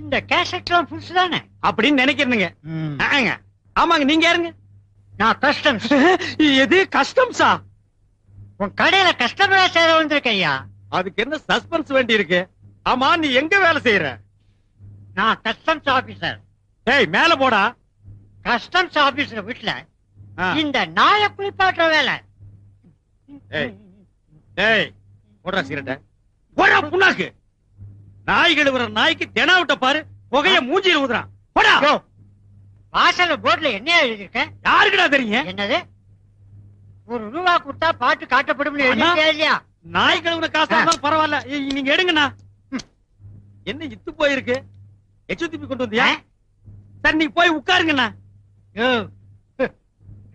இந்த கேசட்லாம் புதுசு தானே? அப்படின்னு நினைக்கிறீங்க ஆங்க. ஆமாங்க. நீங்க யாருங்க? நான் கஸ்டம்ஸ் எது கஸ்டம்ஸா உன் கடையில கஸ்டமரா சேர வந்திருக்கேன் ஐயா. அதுக்கு என்ன சஸ்பென்ஸ் வேண்டி இருக்கு? ஆமா நீ எங்க வேலை செய்யற நான் கஸ்டம்ஸ் ஆபீசர் ஏய் மேல போடா. கஸ்டம்ஸ் ஆபீசர் வீட்டுல. இந்த நாய குளிப்பாட்டுற வேலை. ஏய். ஏய் போடுறா சிரட்ட போடா புண்ணாக்கு. நாய் கழுவுற நாய்க்கு தெனாவிட்ட பாரு. புகைய மூஞ்சில ஊதுறான். போடா. யோ, வாசல்ல போர்டுல என்ன எழுதிருக்க யாருக்குடா தெரியும்? என்னது? ஒரு ரூபா கொடுத்தா பாட்டு காட்டப்படும் இல்லையா? நாய் கழுவுற காசா பரவாயில்ல. நீங்க எடுங்கண்ணா. என்ன இத்து போயிருக்கு? எச்சு திருப்பி கொண்டு வந்தியா? சரி நீ போய் உட்காருங்கண்ணா.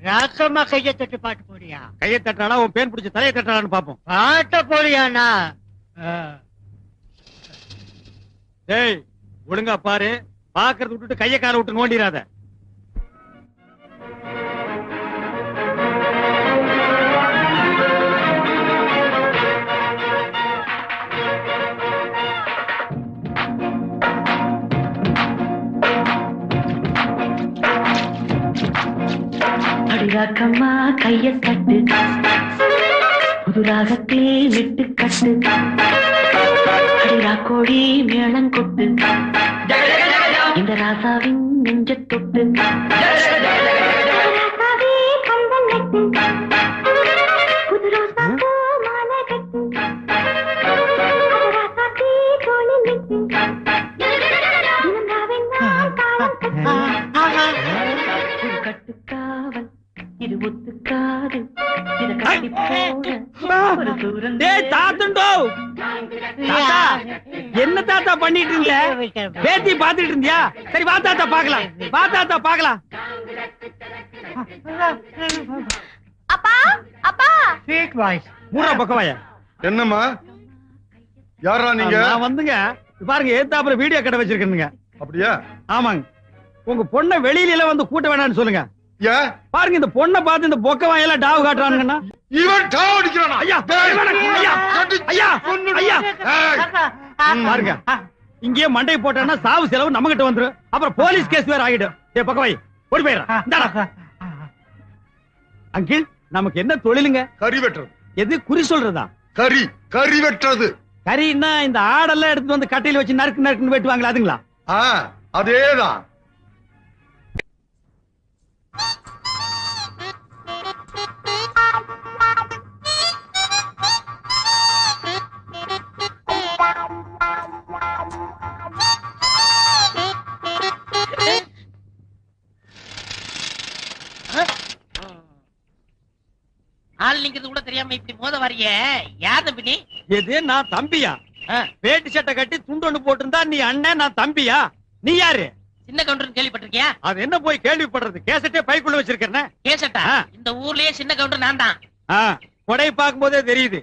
ராக்கமா கைய தட்டு பாட்டு போடியா கையை தட்டாடா உன் பேன் பிடிச்ச தலையை தட்டாடான்னு பாப்போம். பாட்ட போடியாண்ணா டேய் ஒழுங்கா பாரு. பாக்குறது விட்டுட்டு கைய கால விட்டு நோண்டிராத அடிராக்கம்மா கைய கட்டு புது விட்டு கட்டு. அடிராக்கோழி மேளம் கொட்டு இந்த ராசாவின் நெஞ்ச தொட்டு. கட்டுக்காவல் இது ஒத்துக்காது. இத கட்டி போட ஒரு தூரம் டேய் தாத்தண்டோ. தாத்தா என்ன தாத்தா பண்ணிட்டு இருந்த? பேத்தி பாத்துட்டு இருந்தியா? சரி வா தாத்தா பாக்கலாம் வா தாத்தா பாக்கலாம் அப்பா அப்பா. ஸ்வீட் வாய்ஸ் மூணா பக்கவாயா. என்னம்மா? யாரா நீங்க? நான் வந்துங்க. பாருங்க ஏத்தாப்புல வீடியோ கடை வச்சிருக்கேனுங்க அப்படியா? ஆமாங்க. உங்க பொண்ணை வெளியில எல்லாம் வந்து கூட்ட வேணாம்னு சொல்லுங்க. பாருங்க இந்த பொண்ணை பார்த்து இந்த பொக்க வாயெல்லாம் டாவு காட்டுறானுங்கண்ணா இவன் டாவ் அடிக்கிறானா? ஐயா டேய், இவனை- ஐயா கட்டி- ஐயா ஐயா ஏய், ம், பாருங்க. இங்கேயே மண்டை போட்டான்னா சாவு செலவு நம்ம கிட்ட வந்துரும். அப்புறம் போலீஸ் கேஸ் வேற ஆகிடும். ஏ பக்கவாய் ஓடி போயிடுறா. அங்கிள் நமக்கு என்ன தொழிலுங்க? கறி வெட்டுறது. எது குறி சொல்றதா? கறி கறி வெட்டுறது. கறின்னா இந்த ஆடெல்லாம் எடுத்து வந்து கட்டையில வச்சு நறுக்கு நறுக்குன்னு வெட்டுவாங்களா அதுங்களா? ஆ அதேதான். நிக்கிறது கூட தெரியாம இப்படி மோத வரைய யார் தம்பி நீ எது? நான் தம்பியா. வேட்டி சட்டை கட்டி துண்டு ஒண்ணு போட்டிருந்தா நீ அண்ணன் நான் தம்பியா? நீ யாரு? சின்ன கவுண்டர் கேள்விப்பட்டிருக்கியா? அது என்ன போய் கேள்விப்படுறது? கேசட்டே பைக்குள்ள வச்சிருக்கேன் கேசட்டா. இந்த ஊர்லயே சின்ன கவுண்டர் நான் தான். கொடை பார்க்கும் போதே தெரியுது.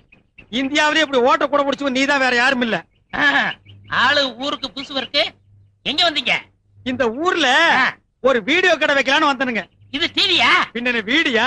இந்தியாவிலே இப்படி ஓட்ட கூட முடிச்சு நீ தான் வேற யாரும் இல்ல. ஆளு ஊருக்கு புதுசு இருக்கு. எங்க வந்தீங்க? இந்த ஊர்ல. ஒரு வீடியோ கடை வைக்கலாம்னு வந்தனுங்க. இது டிவியா பின்ன வீடியா?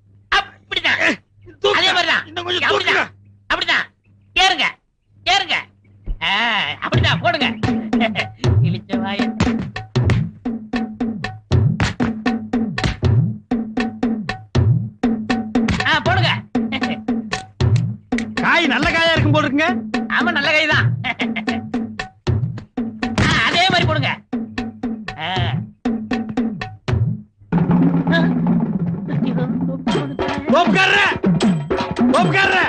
அதே மாதிரிதான். இன்னும் கொஞ்சம் அப்படிதான் அப்படிதான் ஏறுங்க. ஏறுங்க. அப்படிதான் போடுங்க. இழிச்ச வாய. போடுங்க. காய் நல்ல காயா இருக்கும் இருக்குங்க. ஆமா நல்ல கைதான் ஆ, அதே மாதிரி போடுங்க. கோப்காரர கோப்காரர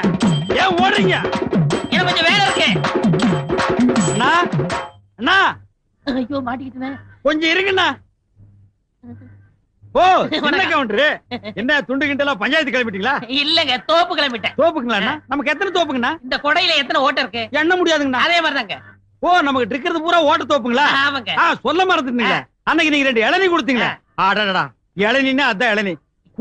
ஏன் ஓடுறீங்க. எனக்கு கொஞ்சம் வேலை இருக்கு. அண்ணா அண்ணா. ஐயோ மாட்டிக்கிட்டேன் கொஞ்சம் இருங்கண்ணா. ஓ என்ன கவுண்டரு என்ன துண்டு கிண்டலாம் பஞ்சாயத்து கிளம்பிட்டீங்களா? இல்லங்க தோப்பு கிளம்பிட்டேன். தோப்புங்களா நமக்கு எத்தனை தோப்புங்கண்ணா? இந்த கொடையில எத்தனை ஓட்டை இருக்கு? எண்ண முடியாதுங்கண்ணா. அதே மாதிரிதாங்க. ஓ நமக்கு இருக்கிறது பூரா ஓட்ட தோப்புங்களா? ஆமாங்க. சொல்ல மறந்துட்டீங்க அன்னைக்கு நீங்க ரெண்டு இளநீ கொடுத்தீங்களா. ஆடாடா இளநீன்னா அதான் இளநீ.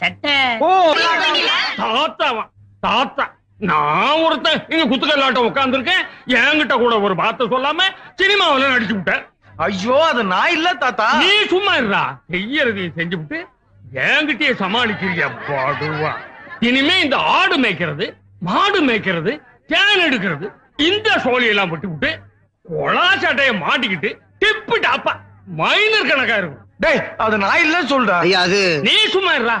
சட்டை. ஓ. தாத்தாவா தாத்தா நான் ஒருத்தன் இங்க குத்துக்கல்லாட்டம் உட்கார்ந்துருக்கேன் என்கிட்ட கூட ஒரு வார்த்தை சொல்லாம சினிமாவுல நடிச்சு விட்டேன். ஐயோ அது நான் இல்ல தாத்தா. நீ சும்மா இருடா. செய்யறதையும் செஞ்சு விட்டு என்கிட்டயே சமாளிக்கிறிய பாடுவா. இனிமே இந்த ஆடு மேய்க்கிறது மாடு மேய்க்கிறது தேன் எடுக்கிறது இந்த சோழியெல்லாம் விட்டு விட்டு கொலா சட்டைய மாட்டிக்கிட்டு டிப்பு டாப்பா. மைனர் கணக்கா இருக்கும். டேய் அது நான் இல்ல சொல்றா. ஐயா அது நீ சும்மா இருடா.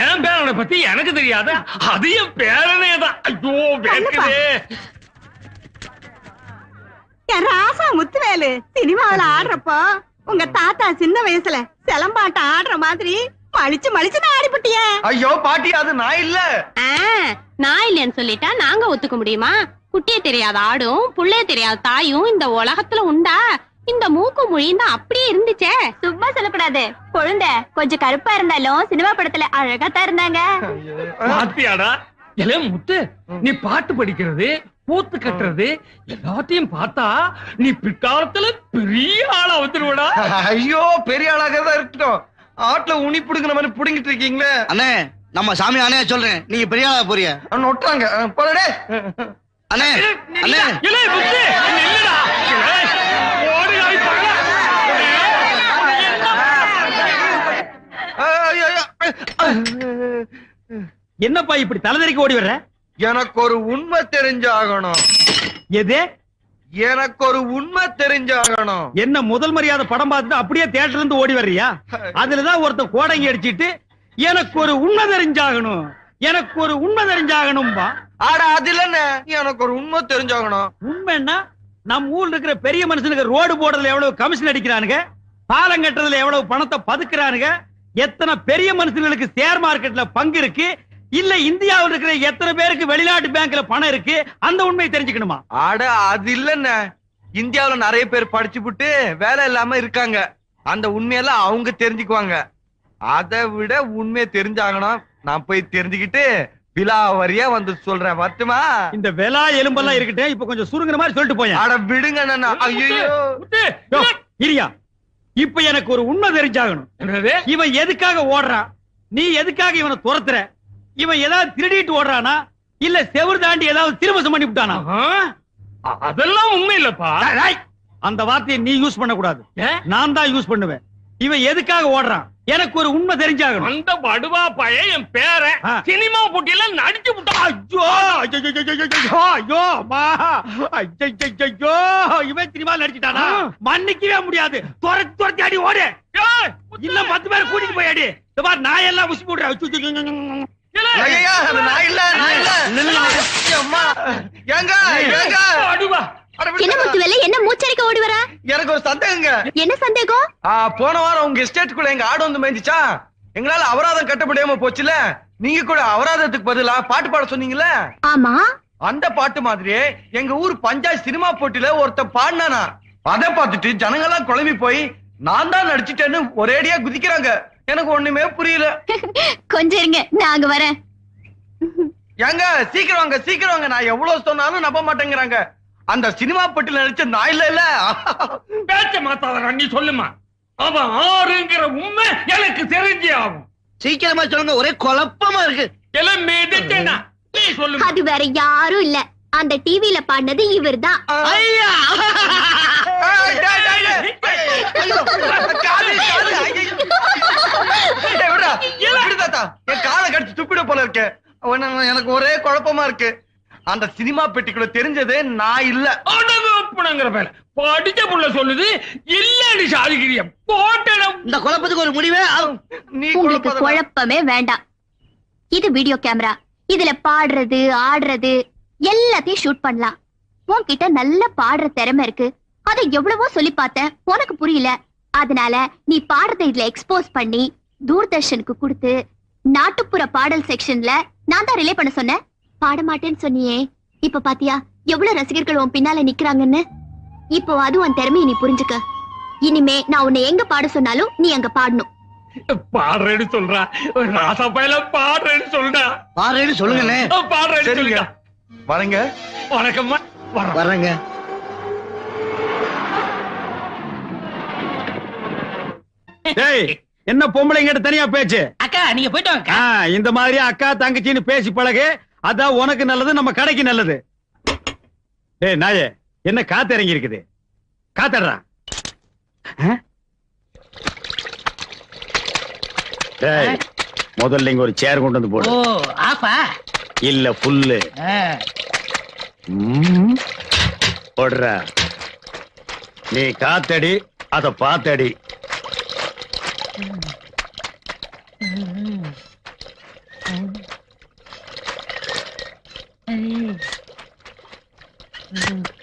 என் பேரனை பத்தி எனக்கு தெரியாத? அது என் பேரனே தான். ஐயோ வேக்குதே என் ராசா முத்துவேலு சினிமாவுல ஆடுறப்போ உங்க தாத்தா சின்ன வயசுல சிலம்பாட்டம் ஆடுற மாதிரி மலிச்சு மலிச்சு ஆடிப்புட்டிய. ஐயோ பாட்டி அது நான் இல்ல. நான் இல்லைன்னு சொல்லிட்டா நாங்க ஒத்துக்க முடியுமா? குட்டிய தெரியாத ஆடும் புள்ளைய தெரியாத தாயும் இந்த உலகத்துல உண்டா? இந்த மூக்கு மொழியும் தான் அப்படியே இருந்துச்சே. சும்மா சொல்லக்கூடாது. குழந்தை கொஞ்சம் கருப்பா இருந்தாலும் சினிமா படத்துல அழகா தான் இருந்தாங்க. பாத்தியாடா எலே முத்து நீ பாட்டு படிக்கிறது கூத்து கட்டுறது எல்லாத்தையும் பார்த்தா நீ பிற்காலத்துல பெரிய ஆளா வந்துருவடா. ஐயோ பெரிய ஆளாக தான் இருக்கட்டும். ஆட்டுல உனி புடுங்கிற மாதிரி புடுங்கிட்டு இருக்கீங்களே. அண்ணே நம்ம சாமி அண்ணே சொல்றேன். நீங்க பெரிய ஆளா போறிய நொட்டாங்க போடே அண்ணே அண்ணே எலே முத்து நில்லுடா எலே, ஓடி ஆடி பகலா. என்னப்பா இப்படி தலைதறிக்கு ஓடி வர்ற? எனக்கு ஒரு உண்மை தெரிஞ்சாகணும். எது? எனக்கு ஒரு உண்மை தெரிஞ்சாகணும். என்ன முதல் மரியாதை படம் பார்த்துட்டு அப்படியே தியேட்டர்ல இருந்து ஓடி வர்றியா? அதுலதான் ஒருத்தன் கோடங்கி அடிச்சிட்டு எனக்கு ஒரு உண்மை தெரிஞ்சாகணும். எனக்கு ஒரு உண்மை தெரிஞ்சாகணும்பா. ஆட அது இல்லன்னு எனக்கு ஒரு உண்மை தெரிஞ்சாகணும். உண்மைன்னா நம்ம ஊர்ல இருக்கிற பெரிய மனுஷனுக்கு ரோடு போடுறதுல எவ்வளவு கமிஷன் அடிக்கிறானுங்க பாலம் கட்டுறதுல எவ்வளவு பணத்தை பதுக்குறானுங்க எத்தனை பெரிய மனுஷங்களுக்கு ஷேர் மார்க்கெட்ல பங்கு இருக்கு? இல்ல இந்தியாவில் இருக்கிற எத்தனை பேருக்கு வெளிநாட்டு பேங்க்ல பணம் இருக்கு? அந்த உண்மையை தெரிஞ்சுக்கணுமா? ஆட அது இல்லன்னு இந்தியாவுல நிறைய பேர் படிச்சு புட்டு வேலை இல்லாம இருக்காங்க. அந்த உண்மையெல்லாம் அவங்க தெரிஞ்சுக்குவாங்க. அதை விட உண்மையை தெரிஞ்சாகணும் நான் போய் தெரிஞ்சுக்கிட்டு விலாவரியா வந்து சொல்றேன். வரட்டுமா? இந்த வெலா எலும்பெல்லாம் இருக்கட்டும் இப்ப கொஞ்சம் சுருங்குற மாதிரி சொல்லிட்டு போயேன். ஆட விடுங்க அண்ணா ஐயோ இரியா. இப்ப எனக்கு ஒரு உண்மை தெரிஞ்சாகணும். இவன் எதுக்காக ஓடுறான் நீ எதுக்காக இவனை துரத்துற? இவன் ஏதாவது திருடிட்டு ஓடுறானா? இல்ல செவுரு தாண்டி ஏதாவது திருமசம் பண்ணி விட்டானா? அதெல்லாம் உண்மை இல்லப்பா. அந்த வார்த்தையை நீ யூஸ் பண்ண கூடாது ஏன்? நான் தான் யூஸ் பண்ணுவேன். இவன் எதுக்காக ஓடுறான்? எனக்கு ஒரு உண்மை தெரிஞ்சாகணும். அந்த படுவா பையன் என் பேரன் ஆ. சினிமா போட்டியில நடிச்சு ஐயோ இவன் சினிமா நடிச்சிட்டானா? மன்னிக்கவே முடியாது. துரத்தி துரத்தி அடி ஓடு. ஏய், இன்னும் பத்து பேர் கூட்டிட்டு போய் அடி. இந்த மாதிரி நான் எல்லாம் உசி போடுறேன் என்ன விடுங்க. முத்துவேலு என்ன மூச்சரிக்க ஓடி வர? எனக்கு ஒரு சந்தேகங்க. என்ன சந்தேகம்? போன வாரம் உங்க எஸ்டேட்டுக்குள்ள எங்க ஆடு வந்து மேய்ஞ்சிச்சா? எங்களால அபராதம் கட்ட முடியாம போச்சுல? நீங்க கூட அபராதத்துக்கு பதிலா பாட்டு பாட சொன்னீங்கல்ல? ஆமா. அந்த பாட்டு மாதிரியே எங்க ஊர் பஞ்சாயத்து சினிமா போட்டியில ஒருத்தன் பாடினானா? அதை பார்த்துட்டு ஜனங்கெல்லாம் குழம்பி போய் நான் தான் நடிச்சிட்டேன்னு ஒரேடியா குதிக்கிறாங்க. எனக்கு ஒண்ணுமே புரியல. கொஞ்சம் இருங்க நான் அங்க வரேன். ஏங்க சீக்கிரம் வாங்க சீக்கிரம் வாங்க. நான் எவ்வளவு சொன்னாலும் நம்ப மாட்டேங்கிறாங்க. அந்த சினிமா போட்டியில நடிச்ச நான் இல்ல இல்ல. பேச்ச மாத்தாத நீ சொல்லுமா. அவன் ஆறுங்கிற உண்மை எனக்கு தெரிஞ்சே ஆகும். சீக்கிரமா சொல்லுங்க ஒரே குழப்பமா இருக்கு. எல்லாம் மிதிச்சேனா நீ சொல்லுமா. அது வேற யாரும் இல்ல. அந்த டிவில பாடினது டேய், டேய். ஐயோ. என் காலை கடிச்சு துப்பிட போல இருக்கு. எனக்கு ஒரே குழப்பமா இருக்கு. அந்த சினிமா பெட்டிக்குள்ள தெரிஞ்சதே நான் இல்ல. அடங்குப்புனங்கிற பேர படிச்ச புள்ள சொல்லுது இல்லன்னு சாதிக்கிறிய போட்டடம். இந்த குழப்பத்துக்கு ஒரு முடிவே. நீ உங்களுக்கு. குழப்பமே வேண்டாம். இது வீடியோ கேமரா இதுல பாடுறது ஆடுறது எல்லாத்தையும் ஷூட் பண்ணலாம். உன்கிட்ட நல்ல பாடுற திறமை இருக்கு. அதை எவ்வளவோ சொல்லி பார்த்தேன். உனக்கு புரியல. அதனால நீ பாடுறதை இதுல எக்ஸ்போஸ் பண்ணி தூர்தர்ஷனுக்கு கொடுத்து நாட்டுப்புற பாடல் செக்ஷன்ல நான் தான் ரிலே பண்ண சொன்னேன். பாட மாட்டேன்னு சொன்னியே. இப்ப பாத்தியா எவ்வளவு ரசிகர்கள் உன் பின்னால நிக்கிறாங்கன்னு? இப்போ அது உன் திறமையை நீ புரிஞ்சுக்க. இனிமே நான் உன்னை எங்க பாட சொன்னாலும் நீ அங்க பாடணும். பாடுறேன்னு சொல்றா. ராசா பையல பாடுறேன்னு சொல்றா. பாருன்னு சொல்லுங்கண்ணே. பாடுறேன்னு சரிங்க. சொல்லுங்க வரேங்க. வணக்கம்மா. டேய் என்ன பொம்பளைங்கிட்ட தனியா பேச்சு? அக்கா நீங்க போயிட்டு வாங்க இந்த மாதிரி அக்கா தங்கச்சின்னு பேசி பழகு. அதான் உனக்கு நல்லது நம்ம கடைக்கு நல்லது. டேய் நாயே என்ன காத்து இறங்கி இருக்குது காத்தடுறா முதல்ல இங்க ஒரு சேர் கொண்டு வந்து போடு. இல்ல புல்லு. போடுறா. நீ காத்தடி அத பாத்தடி. அப்பா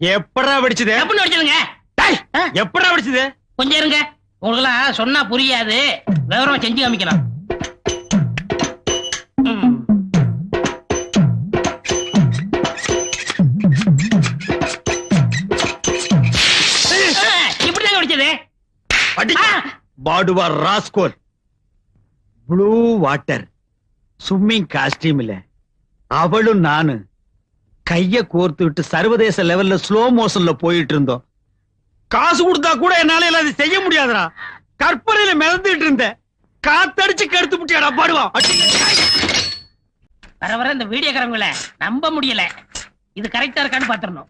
எப்படா வெடிச்சது? தப்புன்னு வெடிச்சதுங்க? எப்படா வெடிச்சது? கொஞ்சம் இருங்க. உங்களுக்கெல்லாம் சொன்னா புரியாது. விவரம் செஞ்சு காமிக்கலாம். இப்படிதாங்க வெடிச்சது. பாடுவா rascal blue water swimming costume இல்ல அவளும் நானு. கைய கோர்த்து விட்டு சர்வதேச லெவல்ல ஸ்லோ மோஷன்ல போயிட்டு இருந்தோம். காசு கொடுத்தா கூட என்னால இது செய்ய முடியாதுடா. கற்பனையில மிதந்துட்டு இருந்தேன். காத்தடிச்சு கருத்து முட்டியாடா பாடுவா. அடி. வர வர இந்த வீடியோக்காரங்கள நம்ப முடியல. இது கரெக்டா இருக்கான்னு.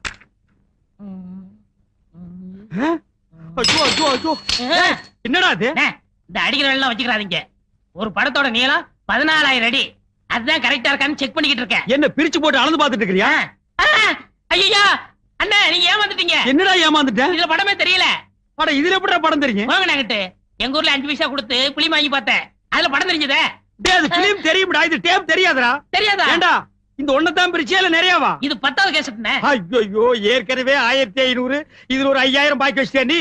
ஏய், என்னடா இது? இந்த அடிக்கிற வச்சுக்கிறாதீங்க. ஒரு படத்தோட நீளம் பதினாலாயிரம் அடி. அதுதான் கரெக்டா இருக்கான்னு செக் பண்ணிக்கிட்டு இருக்கேன். என்ன பிரிச்சு போட்டு அளந்து பாத்துட்டு இருக்கிறியா? ஐயா அண்ணா நீங்க ஏமாந்துட்டீங்க. என்னடா ஏமாந்துட்டேன் இதுல படமே தெரியல. அட இதுல எப்படி படம் தெரியும்? வாங்க நாங்கிட்டு எங்க ஊர்ல அஞ்சு பைசா கொடுத்து புளி வாங்கி பார்த்தேன். அதுல படம் தெரிஞ்சதே. டேய் அது பிலிம் தெரியும்டா இது டேப் தெரியாதுடா. தெரியாதா? ஏண்டா இந்த ஒண்ணதான் பிரிச்சியா இல்ல நிறையவா? இது பத்தாவது கேசட்னே ஐயோ ஏற்கனவே ஆயிரத்தி ஐநூறு இதுல ஒரு ஐயாயிரம் பாக்கி வச்சிட்டியா நீ?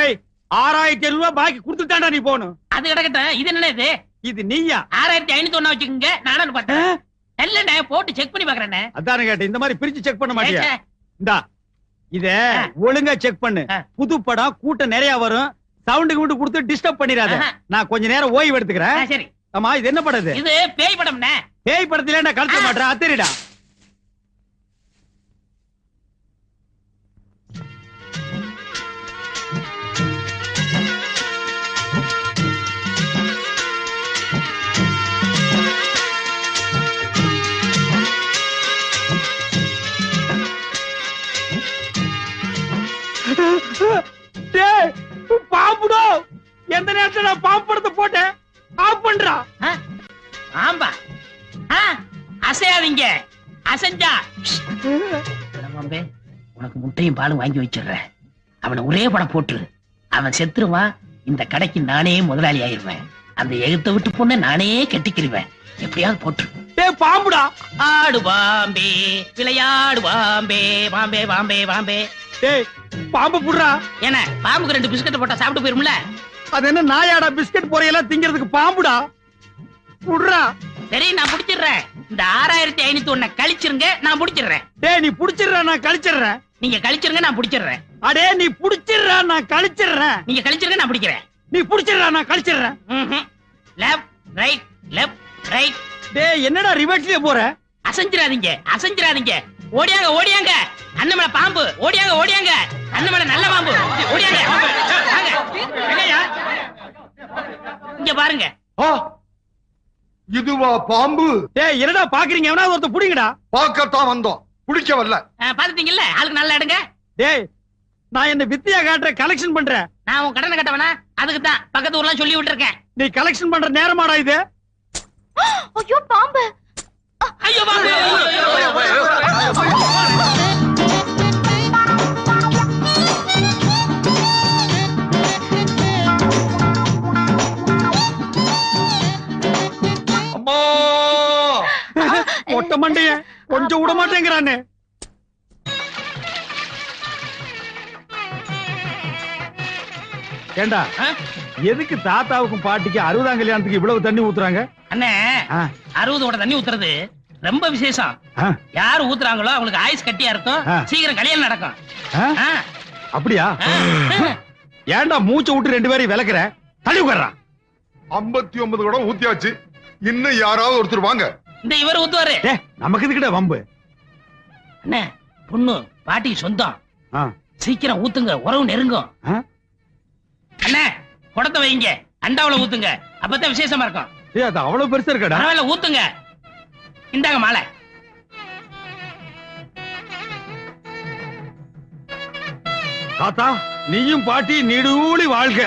ஏய் ஆறாயிரத்தி ஐநூறு ரூபாய் பாக்கி கொடுத்துட்டாண்டா நீ போகணும் அது கிடக்கட்டும். இது என்ன இது? இது நீயா? ஆறாயிரத்தி ஐநூத்தி ஒண்ணா வச்சுக்கோங்க. நானும் பார்த்தேன் இல்லண்ணே போட்டு செக் பண்ணி பாக்குறேண்ணே அதானே கேட்டேன். இந்த மாதிரி பிரிச்சு செக் பண்ண மாட்டியா. இந்தா இத ஒழுங்கா செக் பண்ணு. புது படம் கூட்டம் நிறைய வரும். சவுண்டு கிவுண்டு கொடுத்து டிஸ்டர்ப் பண்ணிடாத. நான் கொஞ்ச நேரம் ஓய்வு எடுத்துக்கிறேன். சரி. ஆமா இது என்ன படம் இது? பேய் படம்ண்ணே. பேய் படத்துல நான் கலக்க மாட்டேன் அத்தரிடா. பாலும் வாங்கி வச்சிடுறேன். அவனை ஒரே படம் போட்டுரு. அவன் செத்துருவான். இந்த கடைக்கு நானே முதலாளி ஆயிருவேன் அந்த எழுத்த விட்டு பொண்ணை நானே கட்டிக்கிருவேன். எப்படியாவது போட்டுரு. பாம்புடா. ஆடு பாம்பே விளையாடு பாம்பே பாம்பே பாம்பே பாம்பே. டேய் பாம்பு புடுறா. என்ன பாம்புக்கு ரெண்டு பிஸ்கட் போட்டா சாப்பிட்டு போயிரும்ல? அது என்ன நாயாடா பிஸ்கட் பொறையெல்லாம் திங்கிறதுக்கு பாம்புடா. புடுறா. சரி நான் புடிச்சிடுறேன். இந்த ஆறாயிரத்தி ஐநூத்தி ஒண்ண கழிச்சிருங்க நான் புடிச்சிடுறேன். டேய் நீ புடிச்சிடுறா நான் கழிச்சிடுறேன். நீங்க கழிச்சிருங்க நான் புடிச்சிடுறேன். அடே நீ புடிச்சிடுறா நான் கழிச்சிடுறேன். நீங்க கழிச்சிருங்க நான் பிடிக்கிறேன். நீ புடிச்சிடுறா நான் கழிச்சிடுறேன். லெஃப்ட் ரைட் லெஃப்ட் ரைட் டேய் என்னடா ரிவர்ஸ்லயே போற? அசைஞ்சிராதீங்க அசைஞ்சிராதீங்க ஓடியாங்க ஓடியாங்க. அண்ணமலை பாம்பு. ஓடியாங்க ஓடியாங்க. அண்ணமலை நல்ல பாம்பு. ஓடியாங்க? இங்க பாருங்க. ஆ, இதுவா பாம்பு? டேய் என்னடா பாக்குறீங்க? எவனா ஒருத்த புடிங்கடா. பார்க்கத்தான் வந்தோம். பிடிக்க வரல பாத்துட்டீங்கல்ல ஆளுக்கு நல்லா எடுங்க டேய் நான் என்ன வித்தியா காட்டுற கலெக்ஷன் பண்றேன் நான் உன் கடனை கட்டவனா அதுக்கு தான் பக்கத்து ஊர்லாம் சொல்லி விட்டுருக்கேன் நீ கலெக்ஷன் பண்ற நேரமாடா இது ஐயோ பாம்பு ஐயோ பாம்பு மொட்டை மண்டைய கொஞ்சம் விட மாட்டேங்கிறானே. ஏண்டா? எதுக்கு தாத்தாவுக்கும் பாட்டிக்கு அறுபதாம் கல்யாணத்துக்கு இவ்வளவு தண்ணி ஊத்துறாங்க? அண்ணே அறுபது ஓட தண்ணி ஊத்துறது ரொம்ப விசேஷம். யாரு ஊத்துறாங்களோ அவங்களுக்கு ஆயுஸ் கட்டியா இருக்கும். சீக்கிரம் கல்யாணம் நடக்கும். அப்படியா. ஏன்டா மூச்சை விட்டு ரெண்டு பேரையும் விளக்குற? தள்ளி உட்கார்றான் ஐம்பத்தி ஒன்பது குடம் ஊத்தியாச்சு. இன்னும் யாராவது ஒருத்தர் வாங்க. இந்த இவர் ஊத்துவாரு. நமக்கு இதுக்கிட்ட வம்பு? அண்ணே பொண்ணு பாட்டி சொந்தம். சீக்கிரம் ஊத்துங்க உறவு நெருங்கும்? அண்ணே குடத்தை வைங்க அண்டாவுல ஊத்துங்க. அப்பதான் விசேஷமா இருக்கும். அது அவ்வளவு பெருசா இருக்கடா? பரவாயில்ல ஊத்துங்க. இந்தாங்க மாலை. தாத்தா நீயும் பாட்டி நீடூழி வாழ்க.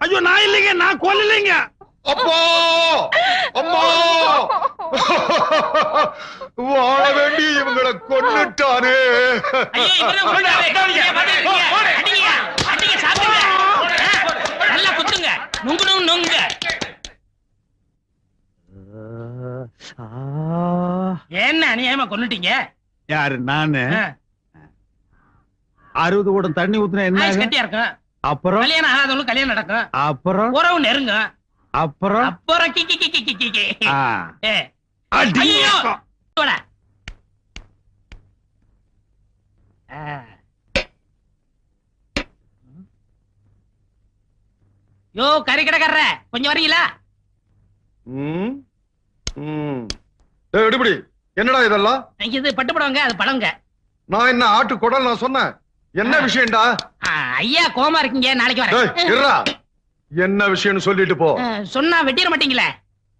ஐயோ நான் இல்லைங்க நான் கொல்லலைங்க. அப்பா! அம்மா வாழ வேண்டி இவங்களை. ஆ, நல்லா குத்துங்க. நுங்கு நுங்கு நுங்க என்ன அநியாயமா கொன்னுட்டீங்க யாரு நானு அறுபது கூடம் தண்ணி ஊத்துனா என்ன? கட்டியா இருக்கும் அப்புறம் கல்யாணம் ஆகாதவங்களுக்கு கல்யாணம் நடக்கும் அப்புறம் உறவு நெருங்கும் அப்புறம் அப்புறம் கி கி கி கி கி கி கி. ஆ. ஏ, அடி. ஐயோ. போடா. ஆ. யோ கறி கடைக்காரர கொஞ்சம் வரீங்களா ம், எடுபடி என்னடா இதெல்லாம்? இது பட்டுப்படவங்க அது பழங்க. நான் என்ன ஆட்டு குடல் நான் சொன்னேன்? என்ன விஷயம்டா? ஐயா கோமா இருக்கீங்க நாளைக்கு வரேன். என்ன விஷயம்னு சொல்லிட்டு போ. சொன்னா வெட்டிட மாட்டீங்களே?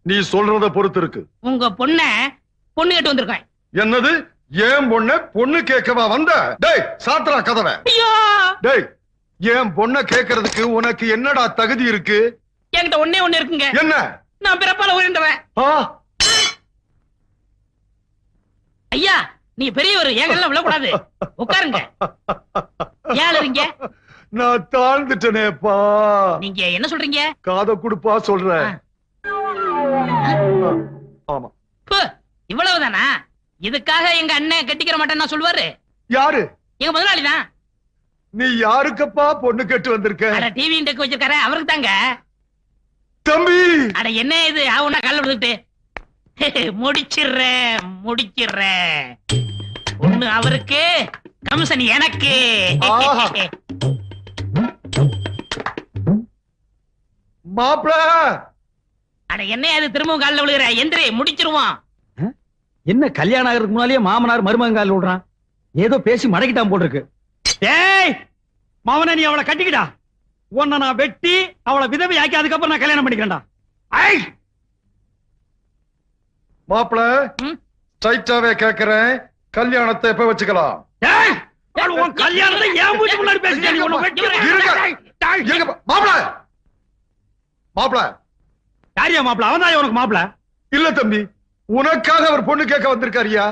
நீ சொல்றத பொறுத்து இருக்கு. உங்க பொண்ண பொண்ணு கேட்டு வந்திருக்கேன். என்னது? ஏன் பொண்ண பொண்ணு கேட்கவா வந்த? டேய் சாத்திரா கதவை. ஐயோ! டேய் ஏன் பொண்ண கேக்குறதுக்கு உனக்கு என்னடா தகுதி இருக்கு? என்கிட்ட ஒண்ணே ஒண்ணு இருக்குங்க. என்ன? நான் பிறப்பால உயர்ந்தவன் ஐயா நீ பெரியவர் எங்கெல்லாம் விழக்கூடாது. உட்காருங்க. ஏன் இருங்க நான் தாழ்ந்துட்டனேப்பா. நீங்க என்ன சொல்றீங்க? காத குடுப்பா சொல்றேன். ஆமா. இவ்வளவுதானா? இதுக்காக எங்க அண்ணன் கட்டிக்கிற மாட்டேன்னு சொல்லுவாரு. யாரு? எங்க முதலாளி தான் நீ யாருக்கப்பா பொண்ணு கேட்டு வந்திருக்க? டிவி டெக் வச்சிருக்காரு அவருக்கு தாங்க தம்பி! அட என்ன இது? ஆவுனா கல்ல விடுத்துட்டு முடிச்சிடுறேன் முடிச்சிடுறேன் ஒண்ணு அவருக்கு கமிஷன் எனக்கு. மாப்பிள. அட என்ன அது திரும்பவும் கால்ல விழுகிற? எந்திரி முடிச்சிருவோம். என்ன கல்யாணம் ஆகிறதுக்கு முன்னாலேயே மாமனார் மருமங்கால் விடுறான்? ஏதோ பேசி மடக்கிட்டான் போல் இருக்கு டேய் மாமனை நீ அவளை கட்டிக்கிடா. உன்னை நான் வெட்டி அவளை விதவை ஆக்கி அதுக்கப்புறம் நான் கல்யாணம் பண்ணிக்கிறேன்டா. ஐ மாப்பிள? ஸ்ட்ரைட்டாவே கேக்குறேன். கல்யாணத்தை எப்ப வச்சுக்கலாம்? கல்யாணத்தை ஏன் மூச்சு முன்னாடி மாப்பிள. மாப்பிள. யாரியா மாப்பிள? அவன் தான் உனக்கு மாப்பிள? இல்ல தம்பி உனக்காக அவர் பொண்ணு கேட்க வந்திருக்காருயா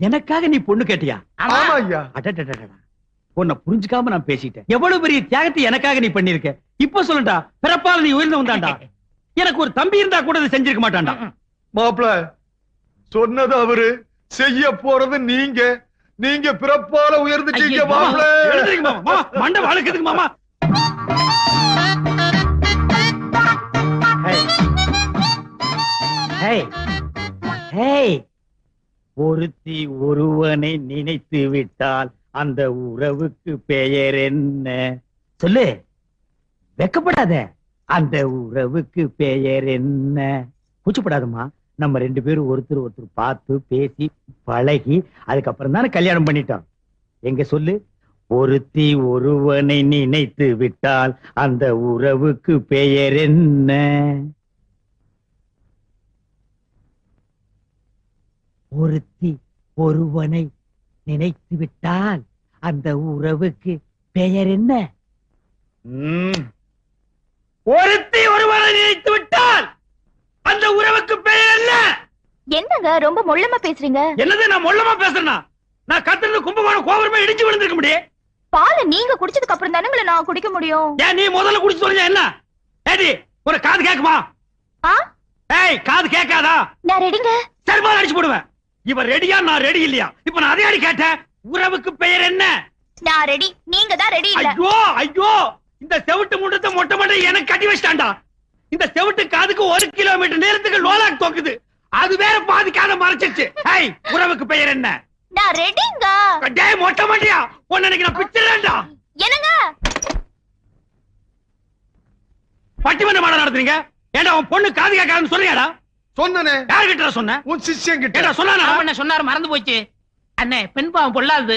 எனக்காக நீ பொண்ணு கேட்டியா? ஆமா. ஐயா. உன்னை புரிஞ்சுக்காம நான் பேசிட்டேன். எவ்வளவு பெரிய தியாகத்தை எனக்காக நீ பண்ணிருக்க இப்ப சொல்லுடா பிறப்பால நீ உயர்ந்து வந்தாண்டா? எனக்கு ஒரு தம்பி இருந்தா கூட இதை செஞ்சிருக்க மாட்டான்டா. மாப்பிள சொன்னது அவரு. செய்ய போறது நீங்க. நீங்க பிறப்பால உயர்ந்துட்டீங்க மாப்பிள. மண்டை வழுக்குதுங்க மாமா. ஹேய். ஹேய். ஹேய். ஒருத்தி ஒருவனை நினைத்து விட்டால் அந்த உறவுக்கு பெயர் என்ன? சொல்லு. வெக்கப்படாத. அந்த உறவுக்கு பெயர் என்ன? பூச்சப்படாதுமா நம்ம ரெண்டு பேரும் ஒருத்தர் ஒருத்தர் பார்த்து பேசி பழகி அதுக்கப்புறம் தானே கல்யாணம் பண்ணிட்டோம். எங்க சொல்லு? ஒருத்தி ஒருவனை நினைத்து விட்டால் அந்த உறவுக்கு பெயர் என்ன? ஒருத்தி ஒருவனை நினைத்து விட்டால் அந்த உறவுக்கு பெயர் என்ன? ஒருத்தி ஒருவனை நினைத்து விட்டால் அந்த உறவுக்கு பெயர் என்ன? என்னங்க ரொம்ப மொள்ளமா பேசுறீங்க? என்னது நான் மொள்ளமா பேசுறேனா? நான் கத்துறது கும்பகோணம் கோபுரமா இடிச்சு விழுந்திருக்க முடியும் பாலை நீங்க குடிச்சதுக்கு அப்புறம் தானுங்களே நான் குடிக்க முடியும்? ஏன் நீ முதல்ல குடிச்சு சொல்லுங்க என்ன? ஏடி ஒரு காது கேக்குமா? ஆ? ஏய் காது கேட்காதா? நான் ரெடிங்க. செருப்பால் அடிச்சு போடுவேன். இவன் ரெடியா நான் ரெடி இல்லையா? இப்ப நான் அதே அடி கேட்டேன்? உறவுக்கு பெயர் என்ன? நான் ரெடி. நீங்க தான் ரெடி இல்ல. ஐயோ ஐயோ! இந்த செவிட்டு முண்டத்தை மொட்டை மொட்டை எனக்கு கட்டி வச்சிட்டான்டா. இந்த செவிட்டு காதுக்கு ஒரு கிலோமீட்டர் நேரத்துக்கு லோலாக் தோக்குது. அது வேற பாதி காதை மறைச்சிருச்சு. ஏய் உறவுக்கு பெயர் என்ன? நான் ரெடிங்க. டேய் மொட்டை மண்டையா உன்னை எனக்கு நான் பிச்சிடறேன்டா. என்னங்க? பட்டிமன்ற மாட நடத்துறீங்க? ஏன்டா உன் பொண்ணு காது கேட்காதுன்னு சொல்றியாடா? சொன்னனே. யாருகிட்ட சொன்ன? உன் சிஷ்யன் ஏடா கிட்ட சொன்னானா? அண்ணே சொன்னாரு மறந்து போச்சு. அண்ணே பெண் பாவம் பொல்லாது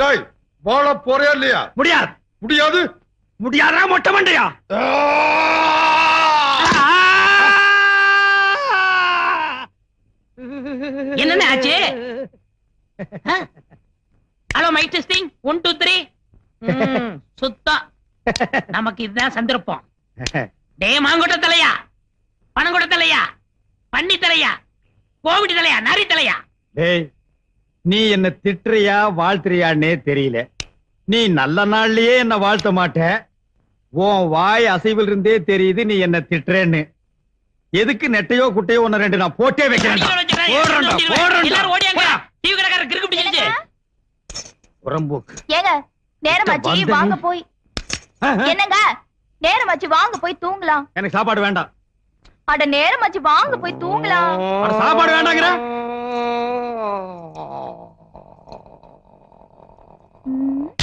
டேய் வாழ போறியா இல்லையா? முடியாது. முடியாது? முடியாதா மொட்டை மண்டையா? என்னண்ணே ஆச்சு? Hello mic testing one two three சுத்தம். நமக்கு இதுதான் சந்தர்ப்பம். டே மாங்கொட்ட தலையா? பணங்கொட்ட தலையா? பன்னி தலையா? கோவிட் தலையா? நரி தலையா? டேய் நீ என்ன திட்டுறியா வாழ்த்துறியான்னே தெரியல. நீ நல்ல நாள்லயே என்ன வாழ்த்த மாட்ட. உன் வாய் அசைவில் இருந்தே தெரியுது நீ என்ன திட்டுறேன்னு. எதுக்கு நெட்டையோ குட்டையோ ஒன்னு ரெண்டு நான் போட்டே வைக்கிறேன் புறம்போக்கு ஏங்க நேரமாச்சு. வாங்க போய். என்னங்க? நேரமாச்சு வாங்க போய் தூங்கலாம். எனக்கு சாப்பாடு வேண்டாம். அட நேரமாச்சு வாங்க போய் தூங்கலாம். அட, சாப்பாடு வேண்டாங்கிற? 哦，嗯。